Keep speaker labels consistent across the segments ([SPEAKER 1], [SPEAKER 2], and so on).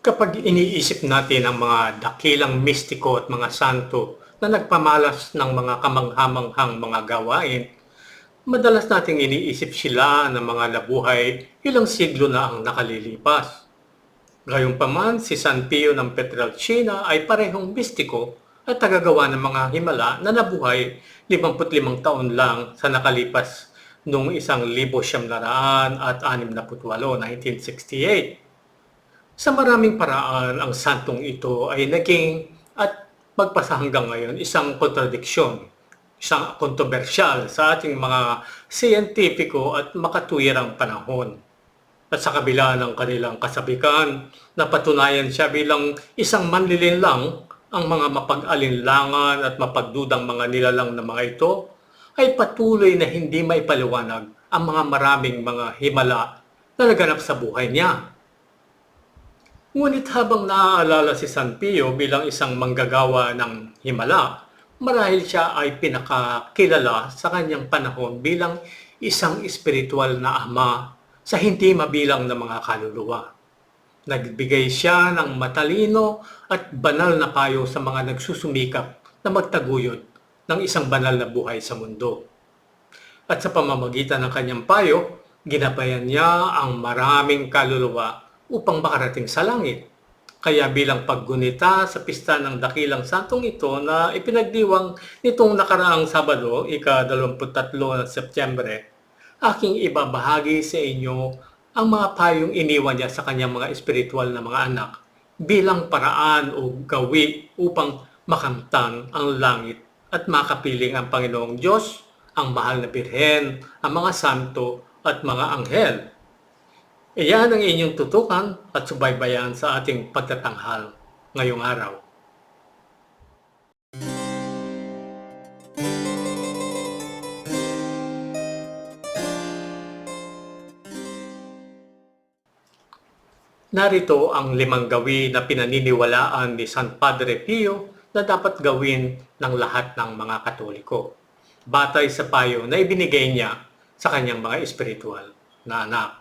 [SPEAKER 1] Kapag iniisip natin ang mga dakilang mistiko at mga santo na nagpamalas ng mga kamanghamanghang mga gawain, madalas nating iniisip sila ng mga nabuhay ilang siglo na ang nakalilipas. Gayunpaman, si San Pio ng Petrelcina ay parehong mistiko at tagagawa ng mga himala na nabuhay 55 taon lang sa nakalipas noong 1968, 1968. Sa maraming paraan, ang santong ito ay naging at magpasa hanggang ngayon isang kontradiksyon, isang kontrobersyal sa ating mga siyentipiko at makatwirang panahon. At sa kabila ng kanilang kasabikan, napatunayan siya bilang isang manlilinlang ang mga mapag-alinlangan at mapagdudang mga nilalang na mga ito ay patuloy na hindi maipaliwanag ang mga maraming mga himala na naganap sa buhay niya. Ngunit habang naaalala si San Pio bilang isang manggagawa ng himala, marahil siya ay pinakakilala sa kanyang panahon bilang isang espiritual na ama sa hindi mabilang na mga kaluluwa. Nagbigay siya ng matalino at banal na payo sa mga nagsusumikap na magtaguyod ng isang banal na buhay sa mundo. At sa pamamagitan ng kanyang payo, ginabayan niya ang maraming kaluluwa upang makarating sa langit. Kaya bilang paggunita sa pista ng dakilang santong ito na ipinagdiwang nitong nakaraang Sabado, ika-23 ng Setyembre, aking ibabahagi sa inyo ang mga payong iniwan niya sa kanyang mga espiritual na mga anak bilang paraan o gawi upang makamtan ang langit at makapiling ang Panginoong Diyos, ang mahal na birhen, ang mga santo at mga anghel. Iyan ang inyong tutukan at subaybayan sa ating pagtatanghal ngayong araw. Narito ang limang gawi na pinaniniwalaan ni San Padre Pio na dapat gawin ng lahat ng mga Katoliko. Batay sa payo na ibinigay niya sa kanyang mga espiritual na anak.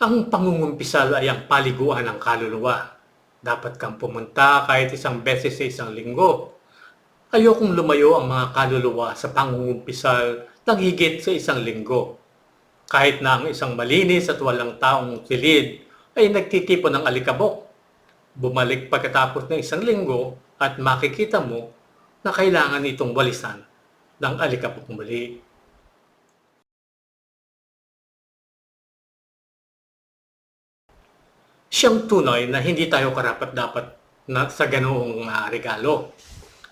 [SPEAKER 1] Ang pangungumpisal ay ang paliguan ng kaluluwa. Dapat kang pumunta kahit isang beses sa isang linggo. Ayokong lumayo ang mga kaluluwa sa pangungumpisal ng higit sa isang linggo. Kahit na ang isang malinis at walang taong silid ay nagtitipon ng alikabok. Bumalik pagkatapos ng isang linggo at makikita mo na kailangan itong walisan ng alikabok muli. Siyang tunay na hindi tayo karapat-dapat na sa ganoong ah, regalo.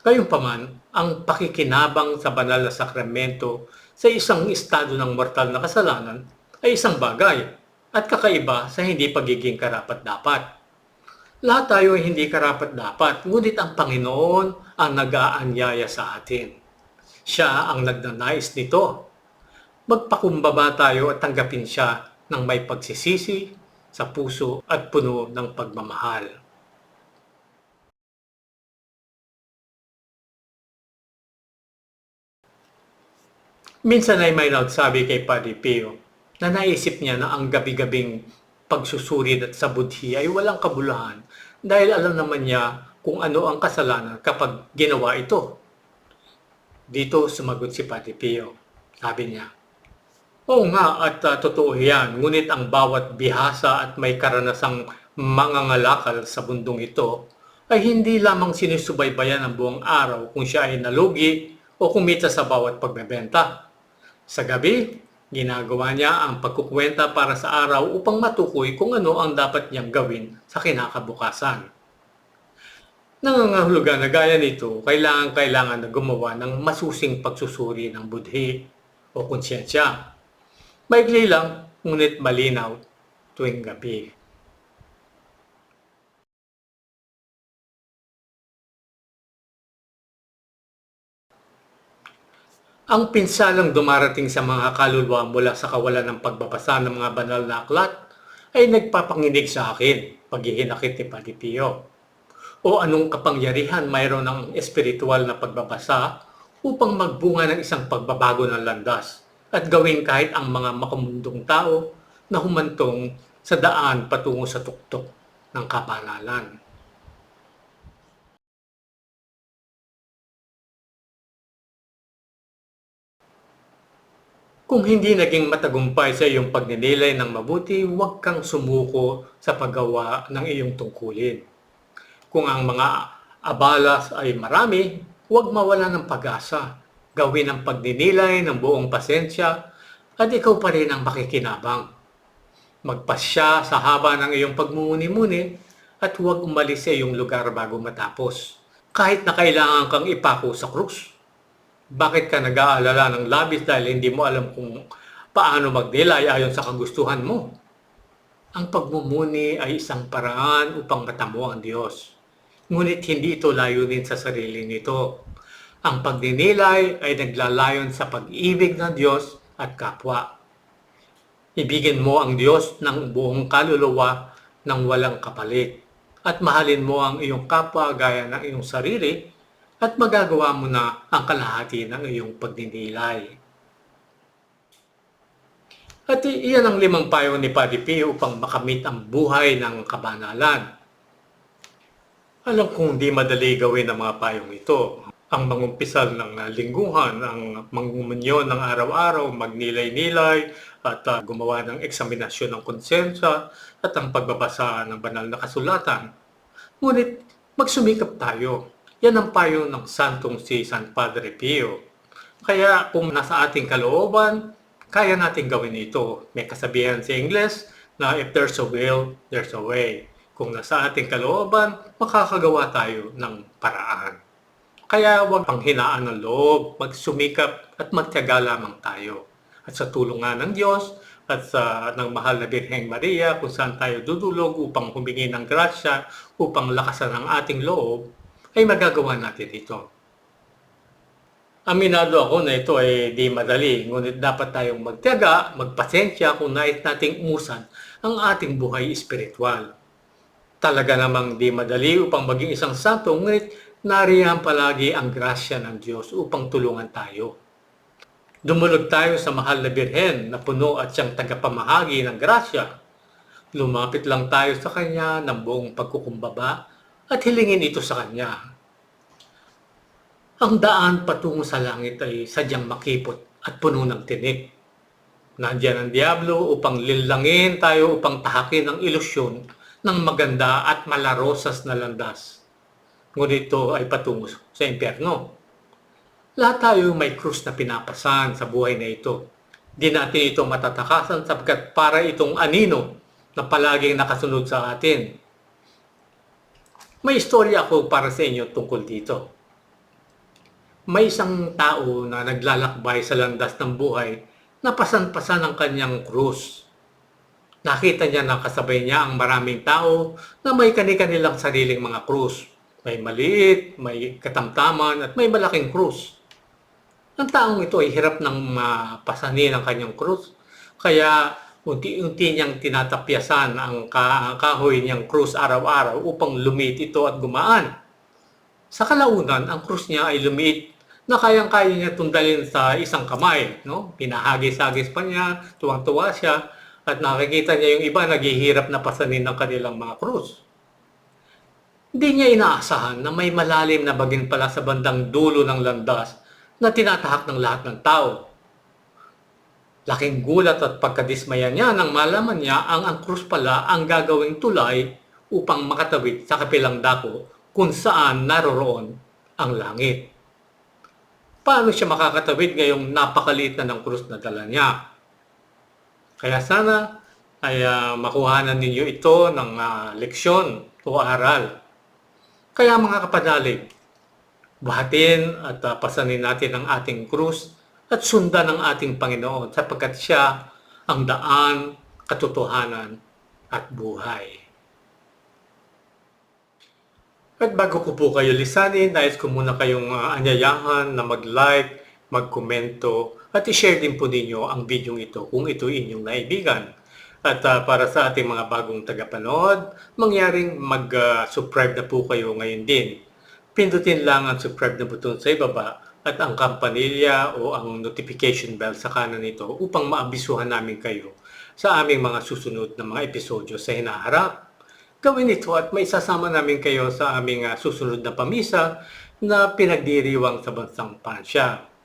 [SPEAKER 1] Gayunpaman, ang pakikinabang sa banal na sakramento sa isang estado ng mortal na kasalanan ay isang bagay at kakaiba sa hindi pagiging karapat-dapat. Lahat tayo ay hindi karapat-dapat, ngunit ang Panginoon ang nag-aanyaya sa atin. Siya ang nagnanais nito. Magpakumbaba tayo at tanggapin siya ng may pagsisisi sa puso at puno ng pagmamahal. Minsan ay may nagsabi kay Padre Pio na naisip niya na ang gabi-gabing pagsusurid at sa budhi ay walang kabulahan dahil alam naman niya kung ano ang kasalanan kapag ginawa ito. Dito sumagot si Padre Pio. Sabi niya, Oo nga at uh, totoo yan, ngunit ang bawat bihasa at may karanasang mangangalakal sa bundong ito ay hindi lamang sinusubaybayan ang buong araw kung siya ay nalugi o kumita sa bawat pagbebenta. Sa gabi, ginagawa niya ang pagkukwenta para sa araw upang matukoy kung ano ang dapat niyang gawin sa kinakabukasan. Nangangahulugan na gaya nito, kailangan-kailangan na gumawa ng masusing pagsusuri ng budhi o konsyensya. Maigli lang, ngunit malinaw tuwing gabi. Ang pinsalang dumarating sa mga kaluluwa mula sa kawalan ng pagbabasa ng mga banal na aklat ay nagpapanginig sa akin, paghihinakit ni Padre Pio. O anong kapangyarihan mayroon ng espiritual na pagbabasa upang magbunga ng isang pagbabago ng landas at gawin kahit ang mga makamundong tao na humantong sa daan patungo sa tuktok ng kabanalan. Kung hindi naging matagumpay sa iyong pagninilay ng mabuti, huwag kang sumuko sa paggawa ng iyong tungkulin. Kung ang mga abalas ay marami, huwag mawala ng pag-asa. Gawin ang pagninilay ng buong pasensya at ikaw pa rin ang makikinabang. Magpasya sa haba ng iyong pagmumuni-muni at huwag umalis sa iyong lugar bago matapos. Kahit na kailangan kang ipako sa krus. Bakit ka nag-aalala ng labis dahil hindi mo alam kung paano magdilay ayon sa kagustuhan mo? Ang pagmumuni ay isang paraan upang matamo ang Diyos. Ngunit hindi ito layunin sa sarili nito. Ang pagdinilay ay naglalayon sa pag-ibig ng Diyos at kapwa. Ibigin mo ang Diyos ng buong kaluluwa ng walang kapalit at mahalin mo ang iyong kapwa gaya ng iyong sarili at magagawa mo na ang kalahati ng iyong pagdinilay. At iyan ang limang payo ni Padre Pio upang makamit ang buhay ng kabanalan. Alam kong di madali gawin ang mga payong ito. Ang mangumpisal ng lingguhan, ang mangumunyo ng araw-araw, magnilay-nilay, at uh, gumawa ng eksaminasyon ng konsensya, at ang pagbabasa ng banal na kasulatan. Ngunit magsumikap tayo yan ang payo ng santong si San Padre Pio. Kaya kung nasa ating kalooban, kaya natin gawin ito. May kasabihan sa Ingles na if there's a will, there's a way. Kung nasa ating kalooban, makakagawa tayo ng paraan. Kaya huwag panghinaan ng loob, magsumikap at magtiyaga lamang tayo. At sa tulungan ng Diyos at sa ng mahal na Birheng Maria kung saan tayo dudulog upang humingi ng grasya upang lakasan ang ating loob, ay magagawa natin ito. Aminado ako na ito ay di madali, ngunit dapat tayong magtiyaga, magpasensya kung nais nating umusan ang ating buhay espiritual. Talaga namang di madali upang maging isang santo, ngunit nariyan palagi ang grasya ng Diyos upang tulungan tayo. Dumulog tayo sa mahal na birhen na puno at siyang tagapamahagi ng grasya. Lumapit lang tayo sa Kanya ng buong pagkukumbaba at hilingin ito sa Kanya. Ang daan patungo sa langit ay sadyang makipot at puno ng tinik. Nandiyan ang Diablo upang linlangin tayo upang tahakin ang ilusyon ng maganda at malarosas na landas. Ngunit ito ay patungo sa impyerno. Lahat tayo may krus na pinapasan sa buhay na ito. Di natin ito matatakasan sapagkat para itong anino na palaging nakasunod sa atin may istorya ako para sa inyo tungkol dito. May isang tao na naglalakbay sa landas ng buhay na pasan-pasan ang kanyang krus. Nakita niya na kasabay niya ang maraming tao na may kani-kanilang sariling mga krus. May maliit, may katamtaman at may malaking krus. Ang taong ito ay hirap ng mapasanin ang kanyang krus. Kaya unti-unti niyang tinatapyasan ang kahoy niyang krus araw-araw upang lumiit ito at gumaan. Sa kalaunan, ang krus niya ay lumiit na kayang-kaya niya tundalin sa isang kamay. No? Pinahagis-hagis pa niya, tuwang-tuwa siya, at nakikita niya yung iba naghihirap na pasanin ng kanilang mga krus. Hindi niya inaasahan na may malalim na bagin pala sa bandang dulo ng landas na tinatahak ng lahat ng tao Laking gulat at pagkadismaya niya nang malaman niya ang ang krus pala ang gagawing tulay upang makatawid sa kapilang dako kung saan naroroon ang langit. Paano siya makakatawid ngayong napakaliit na ng krus na dala niya? Kaya sana ay uh, makuhanan ninyo ito ng uh, leksyon o aral. Kaya mga kapanalig, buhatin at uh, pasanin natin ang ating krus at sundan ng ating Panginoon sapagkat siya ang daan, katotohanan at buhay. At bago ko po kayo lisanin, nais ko muna kayong uh, anyayahan na mag-like, mag-komento at i-share din po ninyo ang video ito kung ito inyong naibigan. At uh, para sa ating mga bagong tagapanood, mangyaring mag-subscribe uh, na po kayo ngayon din. Pindutin lang ang subscribe na button sa ibaba at ang kampanilya o ang notification bell sa kanan nito upang maabisuhan namin kayo sa aming mga susunod na mga episodyo sa hinaharap. Gawin ito at may sasama namin kayo sa aming ah, susunod na pamisa na pinagdiriwang sa bansang Pransya.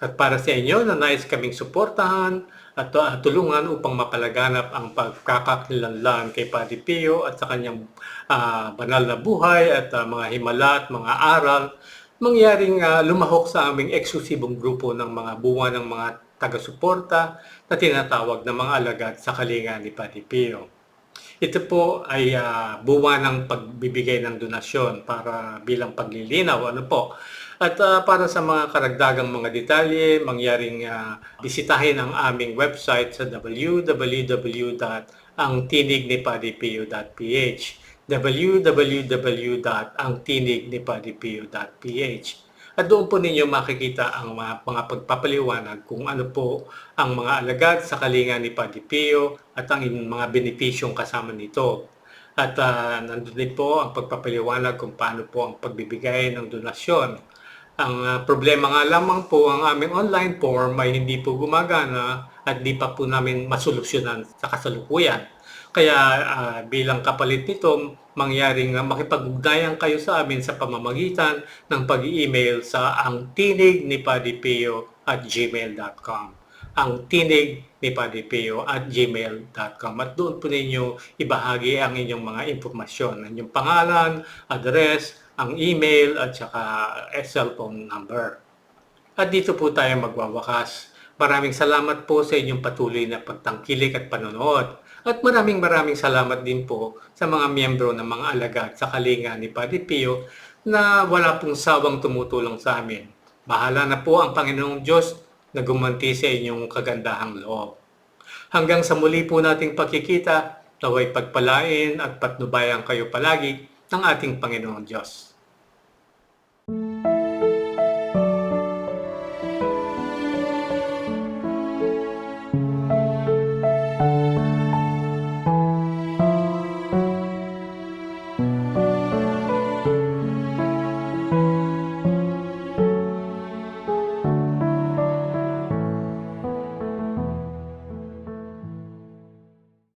[SPEAKER 1] At para sa inyo na nais kaming suportahan at uh, tulungan upang mapalaganap ang pagkakakilanlan kay Padre Pio at sa kanyang ah, banal na buhay at ah, mga himala at mga aral, mangyaring ah, lumahok sa aming eksklusibong grupo ng mga bunga ng mga taga-suporta na tinatawag na mga alagad sa kalinga ni Padre Pio. Ito po ay ah, buwan ng pagbibigay ng donasyon para bilang paglilinaw. Ano po? At ah, para sa mga karagdagang mga detalye, mangyaring ah, bisitahin ang aming website sa www.angtinignipadipio.ph www.angtinignipadipio.ph At doon po ninyo makikita ang mga, mga pagpapaliwanag kung ano po ang mga alagad sa kalinga ni Padre Pio at ang mga benepisyong kasama nito. At ah, nandun din po ang pagpapaliwanag kung paano po ang pagbibigay ng donasyon. Ang ah, problema nga lamang po, ang aming online form ay hindi po gumagana at di pa po namin masolusyonan sa kasalukuyan. Kaya ah, bilang kapalit nito, mangyaring uh, makipag-ugnayan kayo sa amin sa pamamagitan ng pag-email sa ang tinig ni Padipeo at gmail.com ang tinig ni Padipeo at gmail.com at doon po ninyo ibahagi ang inyong mga impormasyon, ang inyong pangalan, address, ang email at saka eh, cellphone number. At dito po tayo magwawakas. Maraming salamat po sa inyong patuloy na pagtangkilik at panonood. At maraming maraming salamat din po sa mga miyembro ng mga alagad sa kalinga ni Padre Pio na wala pong sawang tumutulong sa amin. Bahala na po ang Panginoong Diyos na gumanti sa inyong kagandahang loob. Hanggang sa muli po nating pagkikita, naway pagpalain at patnubayan kayo palagi ng ating Panginoong Diyos.